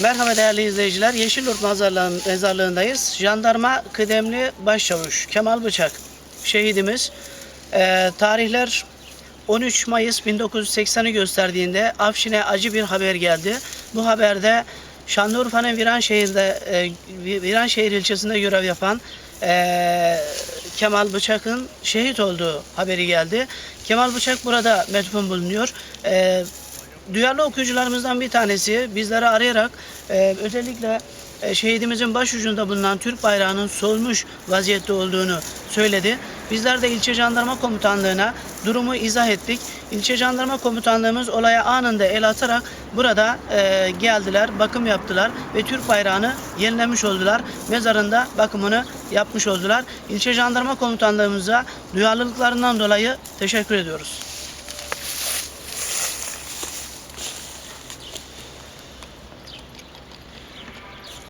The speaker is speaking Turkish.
Merhaba değerli izleyiciler. Yeşilyurt Mezarlığın- mezarlığındayız. Jandarma kıdemli başçavuş Kemal Bıçak şehidimiz. Ee, tarihler 13 Mayıs 1980'i gösterdiğinde Afşin'e acı bir haber geldi. Bu haberde Şanlıurfa'nın Viranşehir'de e, Viranşehir ilçesinde görev yapan e, Kemal Bıçak'ın şehit olduğu haberi geldi. Kemal Bıçak burada metfun bulunuyor. E, duyarlı okuyucularımızdan bir tanesi bizleri arayarak e, özellikle e, şehidimizin başucunda bulunan Türk bayrağının solmuş vaziyette olduğunu söyledi. Bizler de ilçe jandarma komutanlığına durumu izah ettik. İlçe jandarma komutanlığımız olaya anında el atarak burada e, geldiler, bakım yaptılar ve Türk bayrağını yenilemiş oldular. Mezarında bakımını yapmış oldular. İlçe jandarma komutanlığımıza duyarlılıklarından dolayı teşekkür ediyoruz.